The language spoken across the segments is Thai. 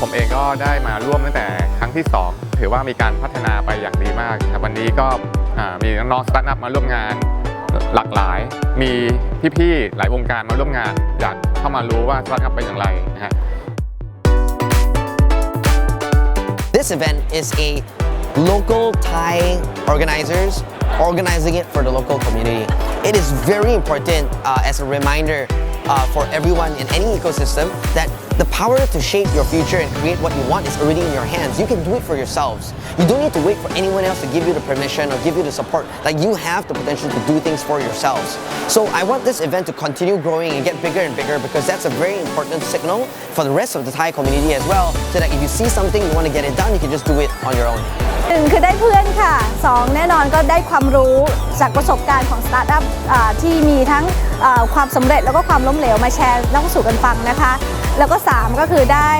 ผมเองก็ได้มาร่วมตั้งแต่ครั้งที่ 2 ถือว่ามีการพัฒนาไปอย่างดีมากครับวันนี้ก็มีน้องสตาร์ทอัพมาร่วมงานหลากหลาย มีพี่ๆหลายวงการมาร่วมงาน อยากเข้ามารู้ว่าสตาร์ทอัพเป็นอย่างไรนะฮะ This event is a local Thai organizers organizing it for the local community. It is very important uh, as a reminder uh, for everyone in any ecosystem that the power to shape your future and create what you want is already in your hands. You can do it for yourselves. You don't need to wait for anyone else to give you the permission or give you the support. Like you have the potential to do things for yourselves. So I want this event to continue growing and get bigger and bigger because that's a very important signal for the rest of the Thai community as well. So that if you see something you want to get it done, you can just do it on your own. หนึ่งคือได้เพื่อนค่ะสองแน่นอนก็ได้ความรู้จากประสบการณ์ของสตาร์ทอัพอ่าที่มีทั้งอ่าความสำเร็จแล้วก็ความล้ม เหลวมาแชร์เล่าสู่กันฟังนะคะ แล้วก็ 3 ก็คือได้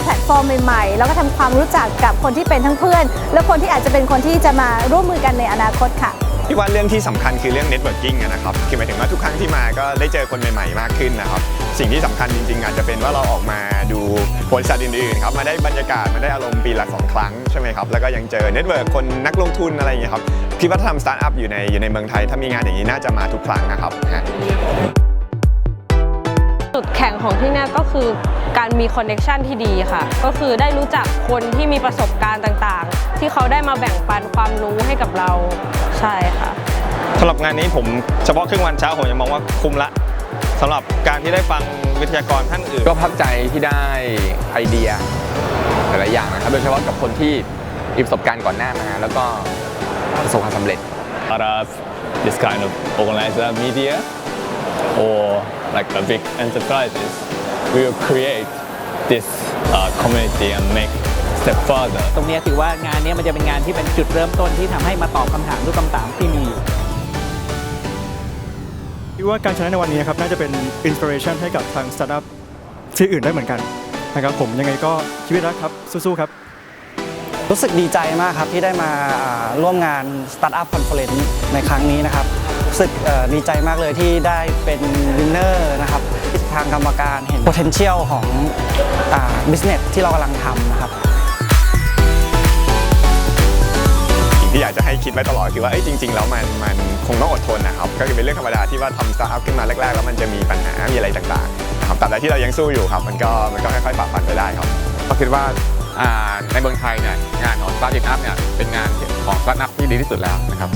แพลตฟอร์มใหม่ๆ แล้วก็ทำความรู้จักกับคนที่เป็นทั้งเพื่อน และคนที่อาจจะเป็นคนที่จะมาร่วมมือกันในอนาคตค่ะพี่ว่าเรื่องที่สำคัญคือเรื่อง networking อะนะครับ คือหมายถึงว่าทุกครั้งที่มาก็ได้เจอคนใหม่ๆ มากขึ้นนะครับ สิ่งที่สำคัญจริงๆ อาจจะเป็นว่าเราออกมาดูบริษัทอื่นๆ ครับ มาได้บรรยากาศ มาได้อารมณ์ปีละสองครั้งใช่ไหมครับ แล้วก็ยังเจอเน็ตเวิร์กคนนักลงทุนอะไรอย่างเงี้ยครับ พี่ว่าทำสตาร์ทอัพอยู่ในอยู่ในเมืองไทย ถ้ามีงานอย่างนี้น่าจะมาทุกครั้งนะครับ ข็งของที่เนี่ยก็คือการมีคอนเน็ชันที่ดีค่ะ ก็คือได้รู้จักคนที่มีประสบการณ์ต่างๆ ที่เขาได้มาแบ่งปันความรู้ให้กับเราใช่ค่ะสำหรับงานนี้ผมเฉพาะครึ่งวันเช้าผมยังมองว่าคุ้มละสำหรับการที่ได้ฟังวิทยากรท่านอื่น ก็พักใจที่ได้ไอเดียหลายๆอย่างนะครับ โดยเฉพาะกับคนที่มีประสบการณ์ก่อนหน้ามา แล้วก็ประสบความสำเร็จ out of this kind of organizer media or like a big enterprises, we will create this uh, community and make step further. ตรงเนี้ยถือว่างานเนี้ยมันจะเป็นงานที่เป็นจุดเริ่มต้นที่ทำให้มาตอบคำถามทุกคำถามที่มีอยู่คิดว่าการชนะในวันนี้ครับน่าจะเป็นอินสปิเรชันให้กับทางสตาร์ทอัพที่อื่นได้เหมือนกันนะครับผมยังไงก็ชีวิตรักครับสู้ๆครับ รู้สึกดีใจมากครับที่ได้มาอ่าร่วมงาน Startup Conference ในครั้งนี้นะครับรู้ สึกเอ่อดีใจมากเลยที่ได้เป็นวินเนอร์นะครับทางกรรมการเห็น potential ของอ่า business ที่เรากำลังทำนะครับสิ่งที่อยากจะให้คิดไว้ตลอดคือว่าเอ้ยจริงๆแล้วมันมันคงต้องอดทนนะครับ ก็คือเป็นเรื่องธรรมดาที่ว่าทำสตาร์ทอัพขึ้นมาแรกๆ แล้วมันจะมีปัญหา มีอะไรต่างๆนะครับแต่ใดที่เรายังสู้อยู่ครับ มันก็มันก็ค่อยๆฝ่าฟันไปได้ครับก็คิดว่าอ่าในเมืองไทยเนี่ยงานของสตาร์ทอัพเนี่ยเป็นงานของสตาร์ทอัพที่ดีที่สุดแล้วนะครับ